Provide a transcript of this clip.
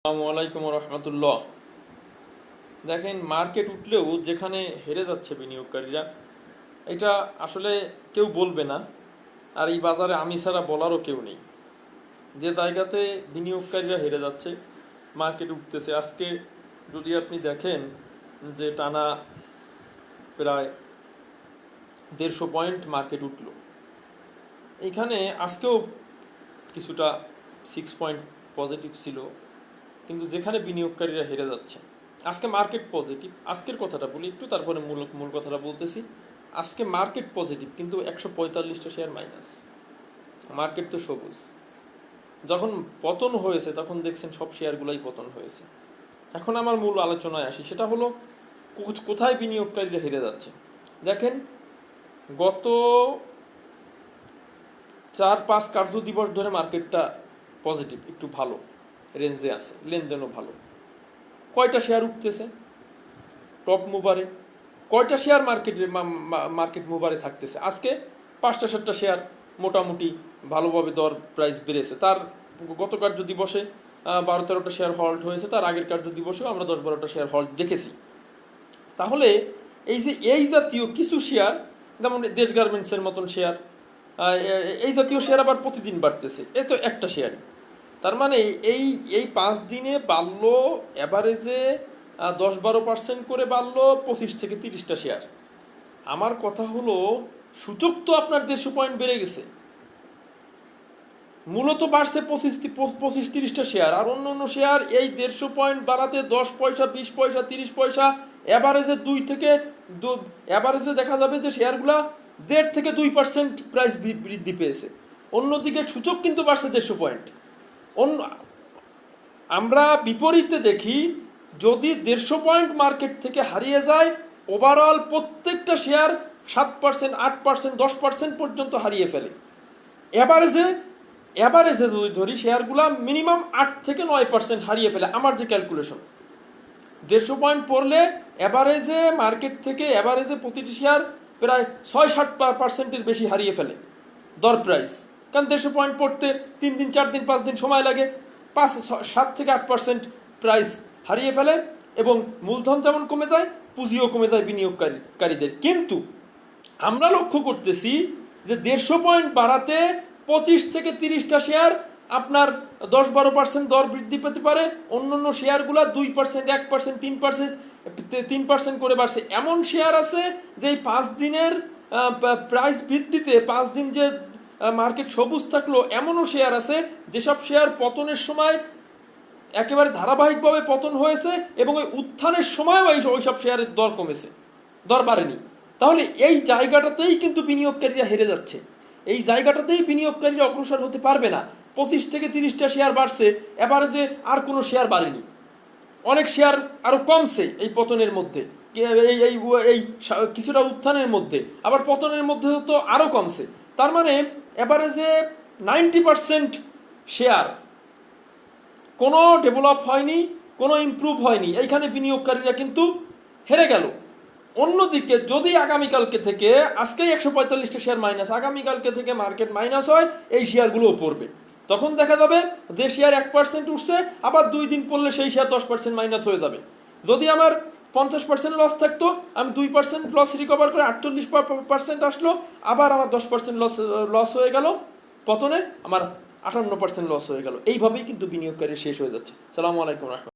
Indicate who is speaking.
Speaker 1: আসসালামু আলাইকুম রহমতুল্লাহ। দেখেন, মার্কেট উঠলেও যেখানে হেরে যাচ্ছে বিনিয়োগকারীরা, এটা আসলে কেউ বলবে না, আর এই বাজারে আমি ছাড়া বলারও কেউ নেই। যে জায়গাতে বিনিয়োগকারীরা হেরে যাচ্ছে, মার্কেট উঠতেছে। আজকে যদি আপনি দেখেন যে টানা প্রায় দেড়শো পয়েন্ট মার্কেট উঠল এইখানে আজকেও কিছুটা সিক্স পয়েন্ট পজিটিভ ছিল। কিন্তু যেখানে বিনিয়োগকারীরা হেরে যাচ্ছে আজকে মার্কেট পজিটিভ আজকের কথাটা বলি, একটু তারপরে মূল মূল কথাটা বলতেছি। আজকে মার্কেট পজিটিভ কিন্তু একশো পঁয়তাল্লিশটা শেয়ার মাইনাস মার্কেট তো সবুজ। যখন পতন হয়েছে, তখন দেখছেন সব শেয়ারগুলাই পতন হয়েছে। এখন আমার মূল আলোচনায় আসি, সেটা হলো কোথায় বিনিয়োগকারীরা হেরে যাচ্ছে? দেখেন, গত চার, পাঁচ কার্য দিবস ধরে মার্কেটটা পজিটিভ একটু ভালো। রেঞ্জে আছে, লেনদেনও ভালো। কয়টা শেয়ার উঠতেছে? টপ মুভারে কয়টা শেয়ার মার্কেটে মার্কেট মুভারে থাকতেছে? আজকে পাঁচটা, সাতটা শেয়ার মোটামুটি ভালোভাবে দর প্রাইস বেড়েছে। তার গত কার্য দিবসে বারো তেরোটা শেয়ার হল্ট হয়েছে, তার আগের কার্য দিবসেও আমরা দশ বারোটা শেয়ার হল্ট দেখেছি। তাহলে এই যে, এই জাতীয় কিছু শেয়ার যেমন দেশ গার্মেন্টসের মতন শেয়ার এই জাতীয় শেয়ার আবার প্রতিদিন বাড়তেছে। এ তো একটা শেয়ার তার মানে এই এই পাঁচ দিনে বাড়লো অ্যাভারেজে দশ বারো পার্সেন্ট করে বাড়লো পঁচিশ থেকে তিরিশটা শেয়ার আমার কথা হলো, সূচক তো আপনার দেড়শো পয়েন্ট বেড়ে গেছে। মূলত বাড়ছে পঁচিশ পঁচিশ, তিরিশটা শেয়ার আর অন্য অন্য শেয়ার এই দেড়শো পয়েন্ট বাড়াতে দশ পয়সা, বিশ পয়সা, তিরিশ পয়সা অ্যাভারেজে দুই থেকে দু অ্যাভারেজে দেখা যাবে যে শেয়ারগুলা দেড় থেকে দুই পার্সেন্ট প্রাইস বৃদ্ধি পেয়েছে। অন্যদিকে সূচক কিন্তু বাড়ছে দেড়শো পয়েন্ট অন্য, আমরা বিপরীতে দেখি যদি দেড়শো পয়েন্ট মার্কেট থেকে হারিয়ে যায় ওভারঅল প্রত্যেকটা শেয়ার সাত পার্সেন্ট আট পার্সেন্ট দশ পার্সেন্ট পর্যন্ত হারিয়ে ফেলে। অ্যাভারেজে অ্যাভারেজে যদি ধরি শেয়ারগুলো মিনিমাম আট থেকে নয় পার্সেন্ট হারিয়ে ফেলে, আমার যে ক্যালকুলেশন দেড়শো পয়েন্ট পড়লে অ্যাভারেজে মার্কেট থেকে অ্যাভারেজে প্রতিটি শেয়ার প্রায় ছয় ষাট পার্সেন্টের বেশি হারিয়ে ফেলে। দর প্রাইস কারণ দেড়শো পয়েন্ট পড়তে তিন দিন, চার দিন, পাঁচ দিন সময় লাগে। পাঁচ সাত থেকে আট পার্সেন্ট প্রাইস হারিয়ে ফেলে এবং মূলধন যেমন কমে যায়, পুঁজিও কমে যায় বিনিয়োগকারীদের কিন্তু আমরা লক্ষ্য করতেছি যে দেড়শো পয়েন্ট বাড়াতে পঁচিশ থেকে তিরিশটা শেয়ার আপনার দশ বারো পার্সেন্ট দর বৃদ্ধি পেতে পারে। অন্য অন্য শেয়ারগুলো দুই পার্সেন্ট এক পার্সেন্ট তিন পার্সেন্ট তিন পার্সেন্ট করে বাড়ছে। এমন শেয়ার আছে যে পাঁচ দিনের প্রাইস বৃদ্ধিতে পাঁচ দিন যে মার্কেট সবুজ থাকল এমনও শেয়ার আছে, যেসব শেয়ার পতনের সময় একেবারে ধারাবাহিকভাবে পতন হয়েছে এবং ওই উত্থানের সময়ও এই ওইসব শেয়ারের দর কমেছে, দর বাড়েনি। তাহলে এই জায়গাটাতেই কিন্তু বিনিয়োগকারীরা হেরে যাচ্ছে। এই জায়গাটাতেই বিনিয়োগকারীরা অগ্রসর হতে পারবে না। পঁচিশ থেকে তিরিশটা শেয়ার বাড়ছে, এভারেজে আর কোনো শেয়ার বাড়েনি। অনেক শেয়ার আরও কমছে এই পতনের মধ্যে এই এই কিছুটা উত্থানের মধ্যে, আবার পতনের মধ্যে তো আরও কমছে। তার মানে এভারেজে নাইনটি পার্সেন্ট শেয়ার কোনো ডেভেলপ হয়নি, কোনো ইমপ্রুভ হয়নি। এইখানে বিনিয়োগকারীরা কিন্তু হেরে গেল। অন্যদিকে যদি আগামীকালকে থেকে, আজকেই একশো পঁয়তাল্লিশটা শেয়ার মাইনাস আগামীকালকে থেকে মার্কেট মাইনাস হয়, এই শেয়ারগুলোও পড়বে। তখন দেখা যাবে যে শেয়ার এক পার্সেন্ট উঠছে, আবার দুই দিন পড়লে সেই শেয়ার দশ পার্সেন্ট মাইনাস হয়ে যাবে। যদি আমার পঞ্চাশ পার্সেন্ট লস থাকতো, আমি দুই পার্সেন্ট লস রিকভার করে আটচল্লিশ পার্সেন্ট আসলো, আবার আমার দশ পার্সেন্ট লস লস হয়ে গেল। পতনে আমার আটান্ন পার্সেন্ট লস হয়ে গেল। এইভাবেই কিন্তু বিনিয়োগকারী শেষ হয়ে যাচ্ছে। সালামু আলাইকুম রহমতুল্লাহ।